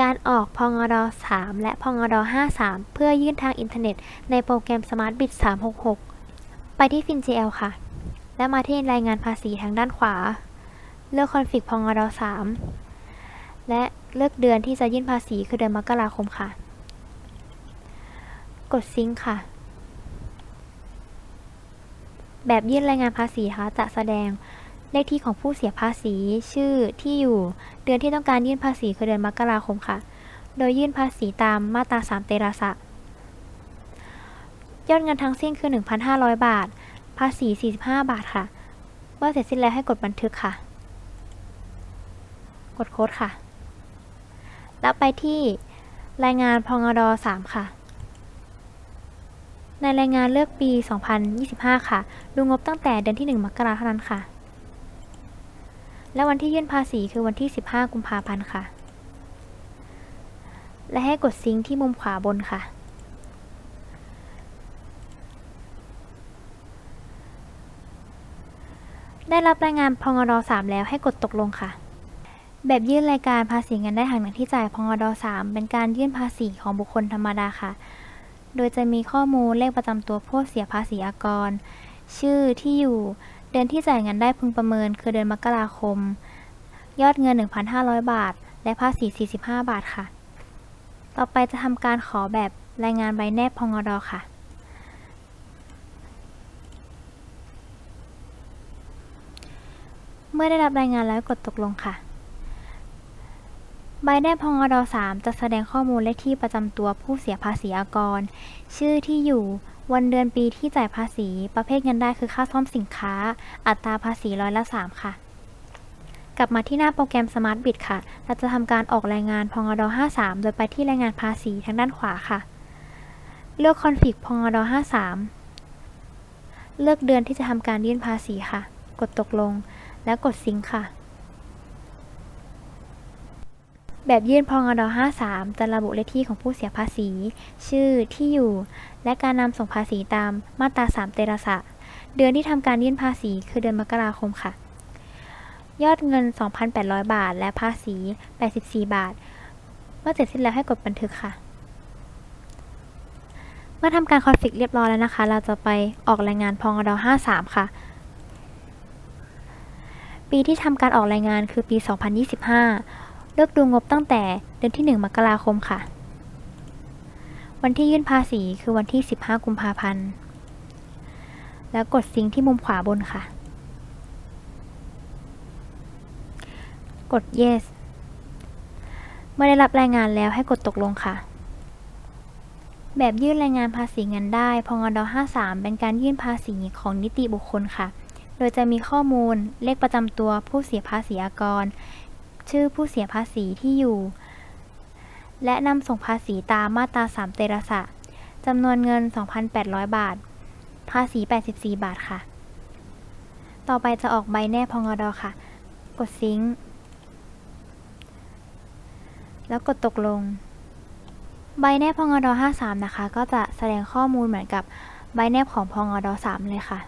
การออกพงด3และพงด53 เพื่อยื่นทางอินเทอร์เน็ต ในโปรแกรม Smart Bit 366 ไปที่ FinGL ค่ะ และมาที่รายงานภาษีทางด้านขวา เลือกคอนฟิกพงด3และเลือกเดือนที่จะยื่นภาษีคือเดือนมกราคมค่ะ กดซิงค์ค่ะ แบบยื่นรายงานภาษีค่ะจะแสดง เลขที่ของผู้เสียภาษี ชื่อที่อยู่ เดือนที่ต้องการยื่นภาษีคือเดือนมกราคมค่ะ โดยยื่นภาษีตามมาตรา 3 เตระสะยอดเงินทั้งสิ้นคือ 1,500 บาท ภาษี 45 บาทค่ะ เมื่อเสร็จสิ้นแล้วให้กดบันทึกค่ะ กดโค้ดค่ะ แล้วไปที่รายงานพงด3ค่ะ ในรายงานเลือกปี 2025 ค่ะ ดูงบตั้งแต่เดือนที่ 1 มกราเท่านั้นค่ะ และวันที่ยื่นภาษีคือวันที่ 15 กุมภาพันธ์ค่ะ และให้กดซิงค์ที่มุมขวาบนค่ะ ได้รับรายงานพงด3แล้วให้กดตกลงค่ะ แบบยื่นรายการภาษีเงินได้หักหนังที่จ่ายพงด3เป็นการยื่นภาษีของบุคคลธรรมดาค่ะ โดยจะมีข้อมูลเลขประจำตัวผู้เสียภาษีอากร ชื่อที่อยู่ เดือนที่จ่ายเงินได้พึงประเมิน คือเดือนมกราคม ยอดเงิน 1,500 บาท และภาษี 45 บาทค่ะ ต่อไปจะทำการขอแบบรายงานใบแนบพงอดค่ะเมื่อได้รับรายงานแล้วกดตกลงค่ะ ใบแนบพงอด3จะแสดงข้อมูลเลขที่ประจำตัวผู้เสียภาษีอากร ชื่อที่อยู่ วันเดือนปีที่จ่ายภาษี ประเภทเงินได้คือค่าซ่อมสินค้า อัตราภาษีร้อยละ 3 ค่ะ กลับมาที่หน้าโปรแกรม Smart Bit ค่ะ เราจะทำการออกรายงานพงด53 โดยไปที่รายงานภาษีทางด้านขวาค่ะ เลือกคอนฟิกพงด53 เลือกเดือนที่จะทำการยื่นภาษีค่ะ กดตกลง แล้วกดซิงค์ค่ะ แบบยื่นพองด53 จะระบุเลขที่ของผู้เสียภาษี ชื่อที่อยู่ และการนำส่งภาษีตามมาตรา 3 เตระสะ เดือนที่ทำการยื่นภาษีคือเดือนมกราคมค่ะ ยอดเงิน 2,800 บาท และภาษี 84 บาท เมื่อเสร็จสิ้นแล้วให้กดบันทึกค่ะ เมื่อทำการคอนฟิกเรียบร้อยแล้วนะคะ เราจะไปออกรายงานพองด53 ค่ะปีที่ทำการออกรายงานคือปี 2025 เลือกดูงบตั้งแต่เดือนที่ 1 มกราคมค่ะ วันที่ยื่นภาษีคือวันที่ 15 กุมภาพันธ์ แล้วกดซิงค์ที่มุมขวาบนค่ะ กด yes เมื่อได้รับรายงานแล้วให้กดตกลงค่ะ แบบยื่นรายงานภาษีเงินได้ พงด53 เป็นการยื่นภาษีของนิติบุคคลค่ะ โดยจะมีข้อมูลเลขประจำตัวผู้เสียภาษีอากร ชื่อผู้เสียภาษีที่อยู่ และนำส่งภาษีตามมาตรา 3 เตระสะจำนวนเงิน 2,800 บาท ภาษี 84 บาทค่ะ ต่อไปจะออกใบแนบพงดอค่ะ กดซิงค์แล้วกดตกลง ใบแนบพงด53 นะคะ ก็จะแสดงข้อมูลเหมือนกับใบแนบของพงด3เลยค่ะ